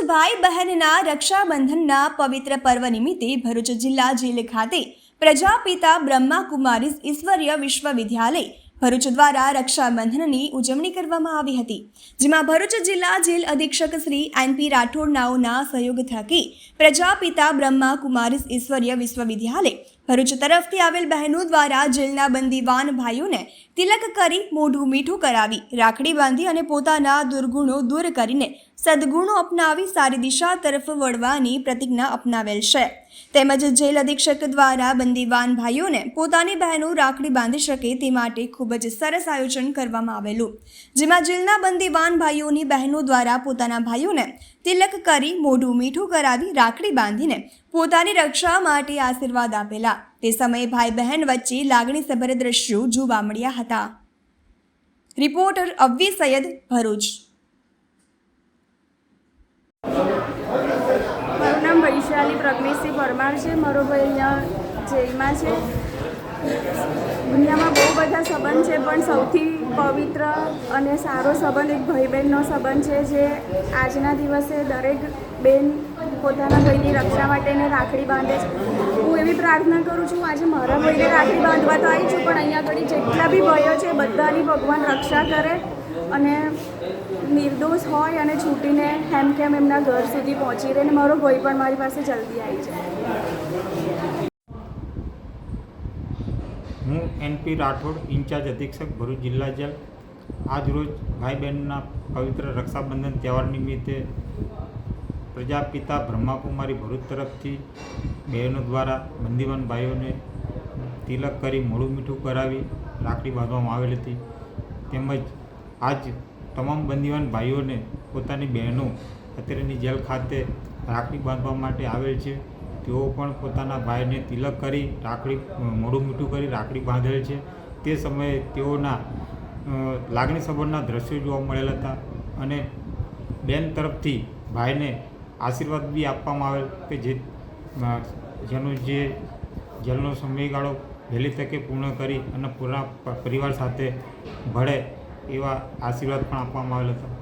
ભાઈ બહેનના રક્ષાબંધનના પવિત્ર પર્વ નિમિત્તે ભરૂચ જિલ્લા જેલ ખાતે પ્રજાપિતા બ્રહ્માકુમારીઝ ઈશ્વરીય વિશ્વવિદ્યાલય ભરૂચ દ્વારા રક્ષાબંધનની ઉજવણી કરવામાં આવી હતી, જેમાં ભરૂચ જિલ્લા જેલ અધિક્ષક શ્રી એનપી રાઠોડનાઓના સહયોગ થકી પ્રજાપિતા બ્રહ્માકુમારીઝ ઈશ્વરીય વિશ્વવિદ્યાલય ભરૂચ તરફથી આવેલ બહેનો દ્વારા જેલના બંદીવાન ભાઈઓને તિલક કરી મોઢું મીઠું કરાવી, રાખડી બાંધી અને પોતાના દુર્ગુણો દૂર કરીને સદગુણો અપનાવી સારી દિશા તરફ વળવાની પ્રતિજ્ઞા અપનાવેલ છે. તેમજ જેલ અધિક્ષક દ્વારા બંદીવાન ભાઈઓને પોતાની બહેનો રાખડી બાંધી શકે તે માટે ખૂબ જ સરસ આયોજન કરવામાં આવેલું. જેમાં જેલના બંદીવાન ભાઈઓની બહેનો દ્વારા પોતાના ભાઈઓને તિલક કરી મોઢું મીઠું કરાવી રાખડી બાંધીને પોતાની રક્ષા માટે આશીર્વાદ આપેલા. તે સમયે ભાઈ બહેન વચ્ચે લાગણીસભર દ્રશ્યો જોવા મળ્યા હતા. રિપોર્ટર અવ્વી સૈયદ, ભરૂચ. મારું નામ વૈશાલી પ્રજ્ઞેશસિંહ પરમાર છે. મારો ભાઈ અહીંયા જેલમાં છે. દુનિયામાં બહુ બધા સંબંધ છે, પણ સૌથી પવિત્ર અને સારો સંબંધ એક ભાઈ બહેનનો સંબંધ છે, જે આજના દિવસે દરેક બેન પોતાના ભાઈની રક્ષા માટેને રાખડી બાંધે છે. હું એવી પ્રાર્થના કરું છું આજે મારા ભાઈને રાખડી બાંધવા તો આવી છું, પણ અહીંયા આગળ જેટલા બી ભાઈઓ છે, બધાની ભગવાન રક્ષા કરે અને નિર્દોષ હોય અને છૂટીને હેમ કેમ એમના ઘર સુધી પહોંચી રહે અને મારો ભાઈ પણ મારી પાસે જલ્દી આવી જાય. હું એનપી રાઠોડ, ઇન્ચાર્જ અધિક્ષક ભરૂચ જિલ્લા જેલ. આજરોજ ભાઈ બહેનના પવિત્ર રક્ષાબંધન તહેવાર નિમિત્તે પ્રજાપિતા બ્રહ્માકુમારી ભરૂચ તરફથી બહેનો દ્વારા બંદીવાન ભાઈઓને તિલક કરી મોડું મીઠું કરાવી રાખડી બાંધવામાં આવેલ હતી. તેમજ આજ તમામ બંદીવાન ભાઈઓને પોતાની બહેનો અત્યારેની જેલ ખાતે રાખડી બાંધવા માટે આવેલ છે. તેઓ પણ પોતાના ભાઈને તિલક કરી રાખડી મોડું મીઠું કરી રાખડી બાંધેલ છે. તે સમયે તેઓના લાગણી સંબંધના દ્રશ્યો જોવા મળેલ હતા અને બેન તરફથી ભાઈને આશીર્વાદ બી આપવામાં આવેલ કે જે જેનો જે જેલનો સમયગાળો વહેલી તકે પૂર્ણ કરી અને પૂરા પરિવાર સાથે ભળે એવા આશીર્વાદ પણ આપવામાં આવેલ હતા.